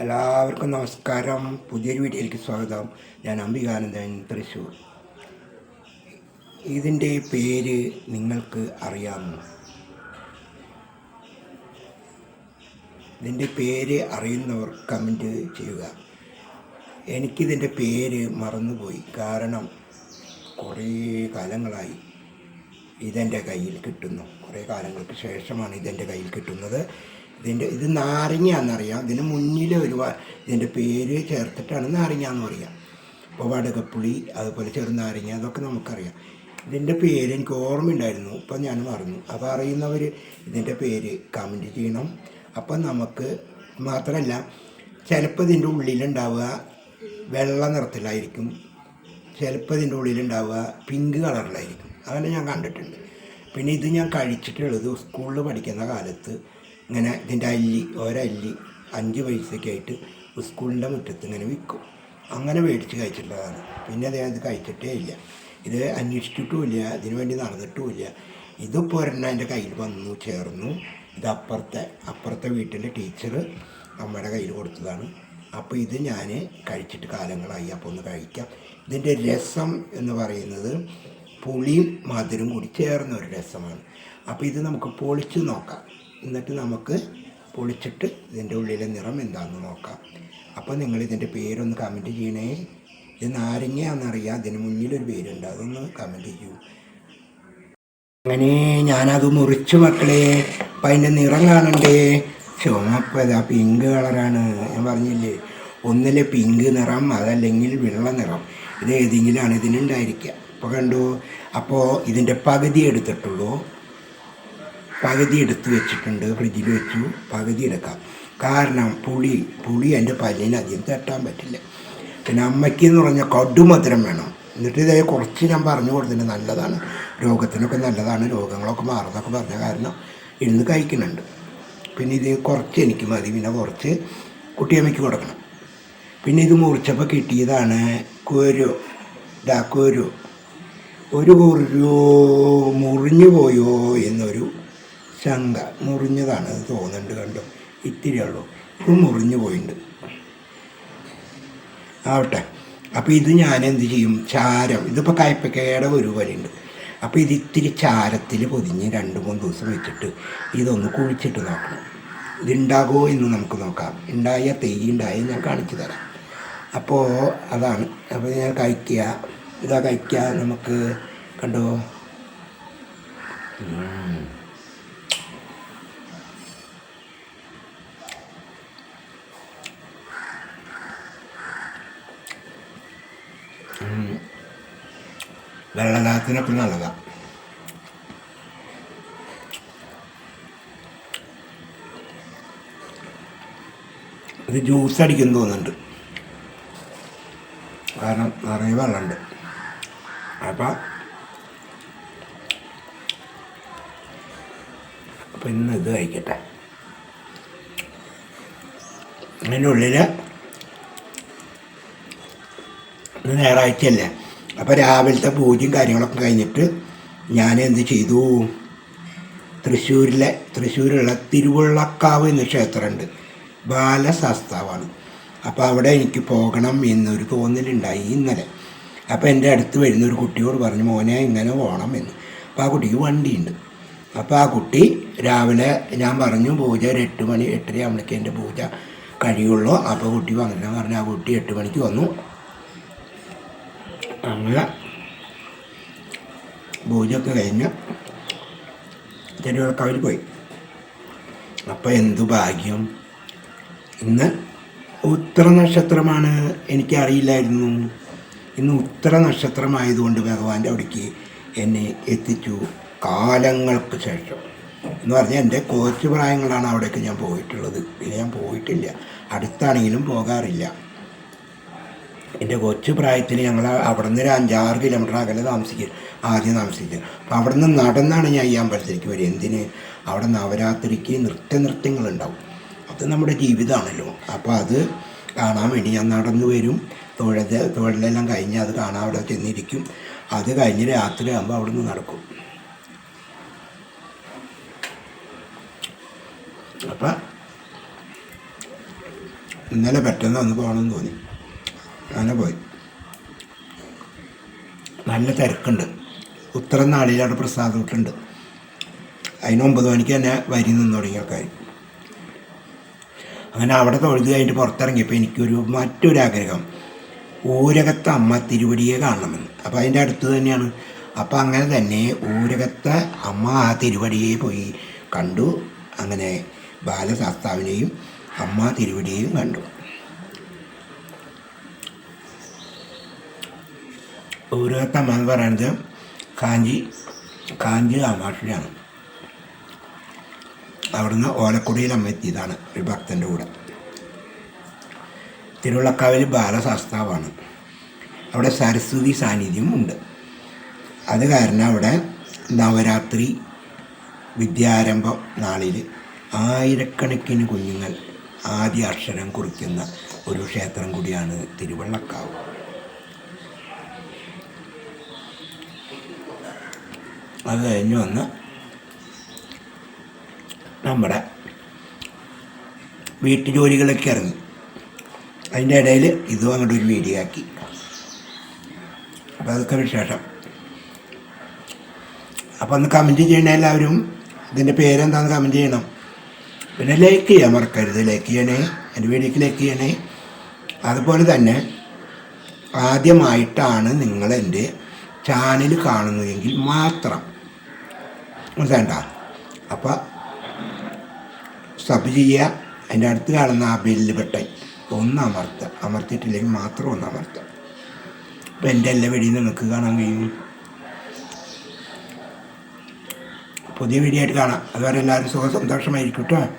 എല്ലാവർക്കും നമസ്കാരം. പുതിയൊരു വീഡിയോയിലേക്ക് സ്വാഗതം. ഞാൻ അംബികാനന്ദൻ തൃശ്ശൂർ. ഇതിന്റെ പേര് നിങ്ങൾക്ക് അറിയാമോ? ഇതിന്റെ പേര് അറിയുന്നവർ കമന്റ് ചെയ്യുക. എനിക്കിതിന്റെ പേര് മറന്നുപോയി. കാരണം കുറേ കാലങ്ങളായി. ഇതെന്റെ കയ്യിൽ കിട്ടുന്നു. കുറേ കാലങ്ങൾക്ക് ശേഷമാണ് ഇതെന്റെ കയ്യിൽ കിട്ടുന്നത്. ഇതിന്റെ ഇത് നാരങ്ങയാണെന്നറിയാം. ഇതിന് മുന്നിൽ ഒരു ഇതിന്റെ പേര് ചേർത്തിട്ടാണ് നാരങ്ങ എന്ന് പറയാം. ഇപ്പോൾ വടകപ്പുളി അതുപോലെ ചെറുനാരങ്ങ അതൊക്കെ നമുക്കറിയാം. ഇതിന്റെ പേര് എനിക്ക് ഓർമ്മയുണ്ടായിരുന്നു. ഇപ്പം ഞാൻ മറന്നു. അപ്പോൾ അറിയുന്നവർ ഇതിന്റെ പേര് കമന്റ് ചെയ്യണം. അപ്പം നമുക്ക് മാത്രമല്ല ചിലപ്പോൾ ഇതിന്റെ ഉള്ളിലുണ്ടാവുക വെള്ള നിറത്തിലായിരിക്കും. ചിലപ്പോൾ ഇതിന്റെ ഉള്ളിലുണ്ടാവുക പിങ്ക് കളറിലായിരിക്കും. അങ്ങനെ ഞാൻ കണ്ടിട്ടുണ്ട്. പിന്നെ ഇത് ഞാൻ കഴിച്ചിട്ടുള്ളത് സ്കൂളിൽ പഠിക്കുന്ന കാലത്ത് ഇങ്ങനെ ഇതിന്റെ അല്ലി ഒരല്ലി അഞ്ച് പൈസയ്ക്ക് ആയിട്ട് സ്കൂളിന്റെ മുറ്റത്ത് ഇങ്ങനെ വിൽക്കും. അങ്ങനെ മേടിച്ച് കഴിച്ചിട്ടുള്ളതാണ്. പിന്നെ ഞാൻ ഇത് കഴിച്ചിട്ടേ ഇല്ല. ഇത് അന്വേഷിച്ചിട്ടുമില്ല ഇതിനു വേണ്ടി നടന്നിട്ടുമില്ല. ഇതിപ്പോൾ ഒരെണ്ണം എന്റെ കയ്യിൽ വന്നു ചേർന്നു. ഇത് അപ്പുറത്തെ അപ്പുറത്തെ വീട്ടിലെ ടീച്ചർ അമ്മയുടെ കയ്യിൽ കൊടുത്തതാണ്. അപ്പോൾ ഇത് ഞാൻ കഴിച്ചിട്ട് കാലങ്ങളായി. അപ്പോൾ ഒന്ന് കഴിക്കാം. ഇതിന്റെ രസം എന്ന് പറയുന്നത് പുളിയും മധുരം കൂടി ചേർന്ന ഒരു രസമാണ്. അപ്പോൾ ഇത് നമുക്ക് പൊളിച്ച് നോക്കാം. എന്നിട്ട് നമുക്ക് പൊളിച്ചിട്ട് ഇതിന്റെ ഉള്ളിലെ നിറം എന്താണെന്ന് നോക്കാം. അപ്പോൾ നിങ്ങൾ ഇതിന്റെ പേരൊന്ന് കമന്റ് ചെയ്യണേ. ഇത് നാരങ്ങയാണെന്നറിയാം. അതിന് മുന്നിലൊരു പേരുണ്ട്. അതൊന്ന് കമന്റ് ചെയ്യൂ. അങ്ങനെ ഞാനത് മുറിച്ചു മക്കളെ. അപ്പം അതിന്റെ നിറം കാണണ്ടേ? ചുമപ്പതാ പിങ്ക് കളറാണ് ഞാൻ പറഞ്ഞില്ലേ ഒന്നിലെ പിങ്ക് നിറം അതല്ലെങ്കിൽ വെള്ള നിറം. ഇത് ഏതെങ്കിലുമാണ് ഇതിനുണ്ടായിരിക്കുക. അപ്പോൾ കണ്ടു. അപ്പോൾ ഇതിന്റെ പകുതി എടുത്തിട്ടുള്ളൂ. പകുതി എടുത്ത് വെച്ചിട്ടുണ്ട്. ഫ്രിഡ്ജിൽ വെച്ചു. പകുതി എടുക്കാം. കാരണം പുളി പുളി എന്റെ പല്ലിന് അധികം തട്ടാൻ പറ്റില്ല. പിന്നെ അമ്മയ്ക്ക് എന്ന് പറഞ്ഞാൽ കടുമധുരം വേണം. എന്നിട്ട് ഇതേ കുറച്ച് ഞാൻ പറഞ്ഞു കൊടുത്തിട്ടുണ്ട്. നല്ലതാണ്. രോഗത്തിനൊക്കെ നല്ലതാണ്. രോഗങ്ങളൊക്കെ മാറുന്നൊക്കെ പറഞ്ഞ കാരണം ഇന്ന് കഴിക്കുന്നുണ്ട്. പിന്നെ ഇത് കുറച്ച് എനിക്ക് മതി. പിന്നെ കുറച്ച് കുട്ടിയമ്മയ്ക്ക് കൊടുക്കണം. പിന്നെ ഇത് മുറിച്ചപ്പോൾ കിട്ടിയതാണ് കുരു. ഇതാ കുരു. ഒരു ഒരു മുറിഞ്ഞു പോയോ എന്നൊരു ശങ്ക മുറിഞ്ഞതാണ് തോന്നുന്നുണ്ട് കണ്ടോ. ഇത്തിരി ഉള്ളൂ. മുറിഞ്ഞു പോയിട്ടുണ്ട് ആവട്ടെ. അപ്പോൾ ഇത് ഞാൻ എന്ത് ചെയ്യും? ചാരം. ഇതിപ്പോൾ കയ്പക്കയുടെ ഒരു വരെയുണ്ട് അപ്പോൾ ഇത് ഇത്തിരി ചാരത്തിൽ പൊതിഞ്ഞ് രണ്ട് മൂന്ന് ദിവസം വെച്ചിട്ട് ഇതൊന്ന് കുഴിച്ചിട്ട് നോക്കണം. ഇതുണ്ടാകുമോ എന്ന് നമുക്ക് നോക്കാം. ഉണ്ടായ തെയ്യ് ഉണ്ടായ ഞാൻ കാണിച്ചു തരാം. അപ്പോൾ അതാണ്. അപ്പോൾ ഞാൻ കഴിക്കുക. ഇതാ കഴിക്കുക നമുക്ക് കണ്ടോ. വെള്ളദാഹത്തിനൊക്കെ നല്ലതാണ് ഇത് ജ്യൂസ് അടിക്കുന്നു തോന്നുന്നുണ്ട്. കാരണം നിറയെ വെള്ളമുണ്ട്. അപ്പം അപ്പം ഇന്ന് ഇത് കഴിക്കട്ടെ. അതിന്റെ ഉള്ളിൽ ഇന്ന് ഞായറാഴ്ചയല്ലേ? അപ്പോൾ രാവിലത്തെ പൂജയും കാര്യങ്ങളൊക്കെ കഴിഞ്ഞിട്ട് ഞാൻ എന്ത് ചെയ്തു? തൃശ്ശൂരിലെ തൃശ്ശൂരുള്ള തിരുവള്ളക്കാവ് എന്ന ക്ഷേത്രമുണ്ട് ബാലശാസ്താവാണ് അപ്പോൾ അവിടെ എനിക്ക് പോകണം എന്നൊരു തോന്നലുണ്ടായി ഇന്നലെ. അപ്പോൾ എന്റെ അടുത്ത് വരുന്ന ഒരു കുട്ടിയോട് പറഞ്ഞു മോനെ ഇങ്ങനെ പോകണം എന്ന്. അപ്പോൾ ആ കുട്ടിക്ക് വണ്ടിയുണ്ട്. അപ്പോൾ ആ കുട്ടി രാവിലെ ഞാൻ പറഞ്ഞു പൂജ ഒരു എട്ട് മണി എട്ടര ആകുമ്പോഴേക്ക് എന്റെ പൂജ കഴിയുള്ളൂ. അപ്പോൾ കുട്ടി വന്നിട്ട് പറഞ്ഞു ആ കുട്ടി എട്ട് മണിക്ക് വന്നു. അങ്ങനെ പൂജയൊക്കെ കഴിഞ്ഞ് തിരുവിളക്കാവിൽ പോയി. അപ്പോൾ എന്തു ഭാഗ്യം. ഇന്ന് ഉത്തര നക്ഷത്രമാണ് എനിക്കറിയില്ലായിരുന്നു. ഇന്ന് ഉത്തര നക്ഷത്രമായതുകൊണ്ട് ഭഗവാന്റെ അവിടേക്ക് എന്നെ എത്തിച്ചു കാലങ്ങൾക്ക് ശേഷം. എന്ന് പറഞ്ഞാൽ എന്റെ കോച്ച് പ്രായങ്ങളാണ് അവിടേക്ക് ഞാൻ പോയിട്ടുള്ളത്. പിന്നെ ഞാൻ പോയിട്ടില്ല. അടുത്താണെങ്കിലും പോകാറില്ല. എന്റെ കൊച്ചു പ്രായത്തിൽ ഞങ്ങൾ അവിടെ നിന്ന് ഒരു അഞ്ചാറ് കിലോമീറ്റർ അകലെ താമസിക്കും ആദ്യം താമസിക്കുക അപ്പോൾ അവിടെ നിന്ന് നടന്നാണ് ഞാൻ ഈ അമ്പലത്തിലേക്ക് വരിക. എന്തിന്? അവിടെ നവരാത്രിക്ക് നൃത്ത നൃത്യങ്ങളുണ്ടാവും അത് നമ്മുടെ ജീവിതമാണല്ലോ. അപ്പോൾ അത് കാണാൻ വേണ്ടി ഞാൻ നടന്നു വരും. തൊഴത് തൊഴിലെല്ലാം കഴിഞ്ഞ് അത് കാണാൻ അവിടെ ചെന്നിരിക്കും. അത് കഴിഞ്ഞ് രാത്രി ആകുമ്പോൾ അവിടെ നിന്ന് നടക്കും. അപ്പം ഇന്നലെ പെട്ടെന്ന് ഒന്ന് പോകണമെന്ന് തോന്നി. അങ്ങനെ പോയി. നല്ല തിരക്കുണ്ട്. ഉത്തരം നാളിലാണ് പ്രസാദം ഇട്ടുണ്ട് അതിന് ഒമ്പത് മണിക്ക് തന്നെ വരി നിന്ന് തുടങ്ങി അങ്ങനെ അവിടെ തൊഴുത് കഴിഞ്ഞിട്ട് പുറത്തിറങ്ങിയപ്പോൾ എനിക്കൊരു മറ്റൊരു ആഗ്രഹം. ഊരകത്തെ അമ്മ തിരുവടിയെ കാണണമെന്ന്. അപ്പോൾ അതിന്റെ അടുത്ത് തന്നെയാണ്. അപ്പോൾ അങ്ങനെ തന്നെ ഊരകത്തെ അമ്മ ആ തിരുവടിയെ പോയി കണ്ടു. അങ്ങനെ ബാലശാസ്താവിനെയും അമ്മ തിരുവടിയെയും കണ്ടു. ഊരകത്തെ അമ്മ എന്ന് പറയുന്നത് കാഞ്ചി കാഞ്ചി കാമാക്ഷിയാണ് അവിടുന്ന് ഓലക്കുടിയിൽ അമ്മ എത്തിയതാണ് ഒരു ഭക്തന്റെ കൂടെ. തിരുവള്ളക്കാവിൽ ബാലശാസ്താവാണ്. അവിടെ സരസ്വതി സാന്നിധ്യം ഉണ്ട്. അത് കാരണം അവിടെ നവരാത്രി വിദ്യാരംഭ നാളിൽ ആയിരക്കണക്കിന് കുഞ്ഞുങ്ങൾ ആദ്യ അക്ഷരം കുറിക്കുന്ന ഒരു ക്ഷേത്രം കൂടിയാണ് തിരുവള്ളക്കാവ്. അത് കഴിഞ്ഞ് വന്ന് നമ്മുടെ വീട്ടുജോലികളൊക്കെ ഇറങ്ങി. അതിന്റെ ഇടയിൽ ഇതും അങ്ങോട്ട് ഒരു വീഡിയോ ആക്കി. അപ്പോൾ അതൊക്കെ വിശേഷം അപ്പോൾ ഒന്ന് കമന്റ് ചെയ്യണ എല്ലാവരും. ഇതിന്റെ പേരെന്താണെന്ന് കമന്റ് ചെയ്യണം. പിന്നെ ലൈക്ക് ചെയ്യാൻ മറക്കരുത്. ലൈക്ക് ചെയ്യണേ. എന്റെ വീഡിയോക്ക് ലൈക്ക് ചെയ്യണേ. അതുപോലെ തന്നെ ആദ്യമായിട്ടാണ് നിങ്ങൾ എന്റെ ചാനൽ കാണുന്നതെങ്കിൽ മാത്രം വേണ്ട അപ്പോൾ സബ് ചെയ്യുക. അതിന്റെ അടുത്ത് കാണുന്ന ആ ബെല്ല് ബട്ടൺ ഒന്ന് അമർത്തുക അമർത്തിയിട്ടില്ലെങ്കിൽ മാത്രം ഒന്ന് അമർത്തുക അപ്പോൾ എന്റെ എല്ലാ വീഡിയോയും നിങ്ങൾക്ക് കാണാൻ കഴിയും. പുതിയ വീഡിയോ ആയിട്ട് കാണാം. അതുവരെ എല്ലാവരും സുഖ സന്തോഷമായിരിക്കും കേട്ടോ.